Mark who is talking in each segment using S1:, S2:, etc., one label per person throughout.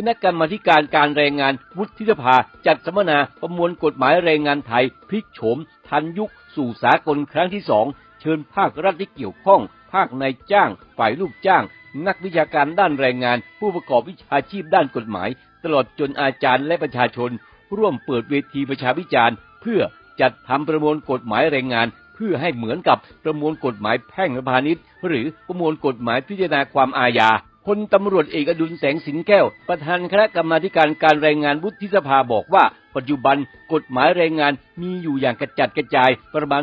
S1: คณะกรรมาการการแรงงานวุฒิสภาจัดสัมมนาประมวลกฎหมายแรงงานไทย พลิกโฉม ทันยุค สู่สากลครั้งที่สอง เชิญภาครัฐที่เกี่ยวข้อง ภาคนายจ้าง ฝ่ายลูกจ้าง นักวิชาการด้านแรงงาน ผู้ประกอบวิชาชีพด้านกฎหมาย ตลอดจนอาจารย์และประชาชน ร่วมเปิดเวทีประชาวิจารณ์ เพื่อจัดทำประมวลกฎหมายแรงงานเพื่อให้เหมือนกับประมวลกฎหมายแพ่งและพาณิชย์ หรือประมวลกฎหมายพิจารณาความอาญา พลตำรวจเอกอดุลแสงสิงแก้ว ประธานคณะกรรมาการการแรงงานวุฒิสภาบอกว่า ปัจจุบันกฎหมายแรงงานมีอยู่อย่างกระจัดกระจายประมาณ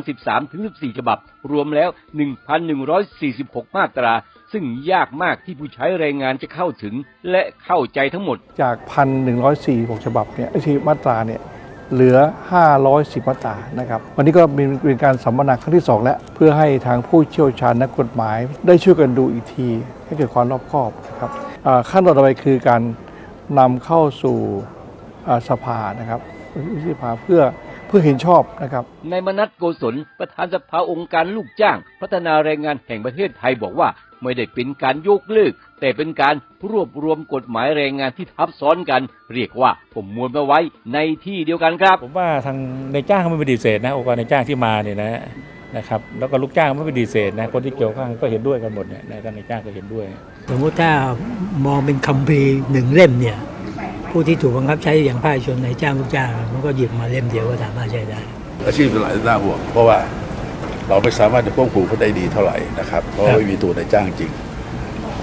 S1: 13-14 ฉบับ รวมแล้ว 1,146 มาตรา ซึ่งยากมากที่ผู้ใช้แรงงานจะเข้าถึงและเข้าใจทั้งหมด
S2: จาก 1,146 ฉบับเนี่ยไอ้ที่มาตราเนี่ย เหลือ 510 มาตรานะครับ วันนี้ก็มีเป็นการสัมมนาครั้งที่ 2 แล้ว เพื่อให้ทางผู้เชี่ยวชาญนักกฎหมาย ได้ช่วยกันดูอีกที ให้เกิดความรอบคอบนะครับขั้นตอนต่อไปคือการนำเข้าสู่สภานะครับวุฒิสภาเพื่อ พื่อเห็นชอบนะครับ
S1: นายมนัทโกศลประธานสภาองค์การลูกจ้าง พัฒนาแรงงานแห่งประเทศไทยบอกว่า ไม่ได้เป็นการยกเลิก แต่เป็นการรวบรวมกฎหมายแรงงานที่ทับซ้อนกัน เรียกว่าผมมวลมาไว้ในที่เดียวกันครับ
S3: ผมว่าทางในายจ้างเขาไม่ปฏิเสธนะองค์กรในายจ้างที่มาเนี่ยนะนะครับแล้วก็ลูกจ้างไม่ปฏิเสธนะคนที่เกี่ยวข้องก็เห็นด้วยกันหมดเนี่ยนะทางในายจ้างก็เห็นด้วย
S4: สมมุติถ้ามองเป็นคัมภีร์หนึ่งเล่มเนี่ย ผู้ที่ถูกบังคับใช้อย่างภาคเอกชนในจ้างลูกจ้างมันก็หยิบมาเล่มเดียวก็สามารถใช้ได้
S5: อาชีพเป็นหลายน่าห่วงเพราะว่าเราไม่สามารถจะควบคุมเขาได้ดีเท่าไหร่นะครับเพราะว่าไม่มีตัวนายจ้างจริง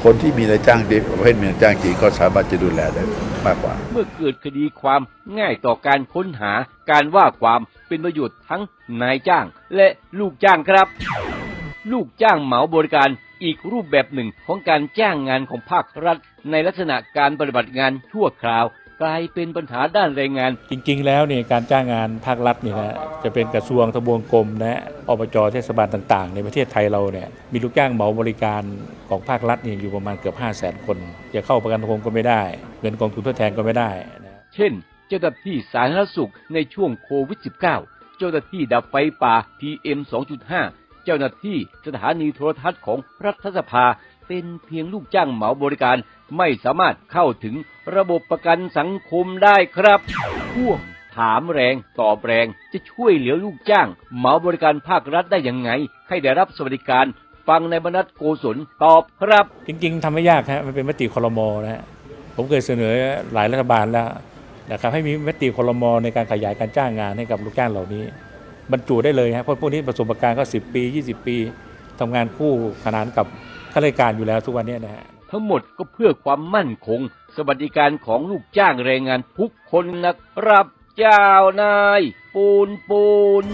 S5: คนที่มีนายจ้างดีประเภทมีนายจ้างจริงก็สามารถจะดูแลได้มากกว่า
S1: เมื่อเกิดคดีความง่ายต่อการค้นหาการว่าความเป็นประโยชน์ทั้งนายจ้างและลูกจ้างครับ ลูกจ้างเหมาบริการอีกรูปแบบหนึ่งของการจ้างงานของภาครัฐ ในลักษณะการปฏิบัติงานชั่วคราว กลายเป็นปัญหาด้านแรงงาน
S3: จริง ๆ แล้วเนี่ยการจ้างงานภาครัฐเนี่ยนะจะเป็นกระทรวงทบวงกรมนะอบจเทศบาลต่าง ๆ ในประเทศไทยเราเนี่ยมีลูกจ้างเหมาบริการของภาครัฐเนี่ยอยู่ประมาณเกือบ 5 0 0 0 0 0 คน จะเข้าประกันสังคมก็ไม่ได้ เงินกองทุนทดแทนก็ไม่ได้นะ
S1: เช่น เจ้าหน้าที่สาธารณสุขในช่วงโควิด -19 เจ้าหน้าที่ดับไฟป่า PM 2.5 เจ้าหน้าที่สถานีโทรทัศน์ของรัฐสภา เป็นเพียงลูกจ้างเหมาบริการไม่สามารถเข้าถึงระบบประกันสังคมได้ครับพ่วงถามแรงตอบแรงจะช่วยเหลือลูกจ้างเหมาบริการภาครัฐได้ยังไง ให้ได้รับสวัสดิการฟังในบรรณัฐโกศลตอบครับ
S3: จริง ๆทำไม่ยากฮะมันเป็นมติคลมอนะฮะผมเคยเสนอหลายรัฐบาลแล้วนะครับให้มีมติคลมอในการขยายการจ้างงานให้กับลูกจ้างเหล่านี้ บรรจุได้เลยฮะเพราะพวกนี้ประสบการณ์ก็ 10 ปี 20 ปีทำงานคู่ขนานกับ ข้าราชการอยู่แล้วทุกวันนี้นะฮะ
S1: ทั้งหมดก็เพื่อความมั่นคง สวัสดิการของลูกจ้างแรงงานทุกคนนะครับเจ้านาย ปูนปูน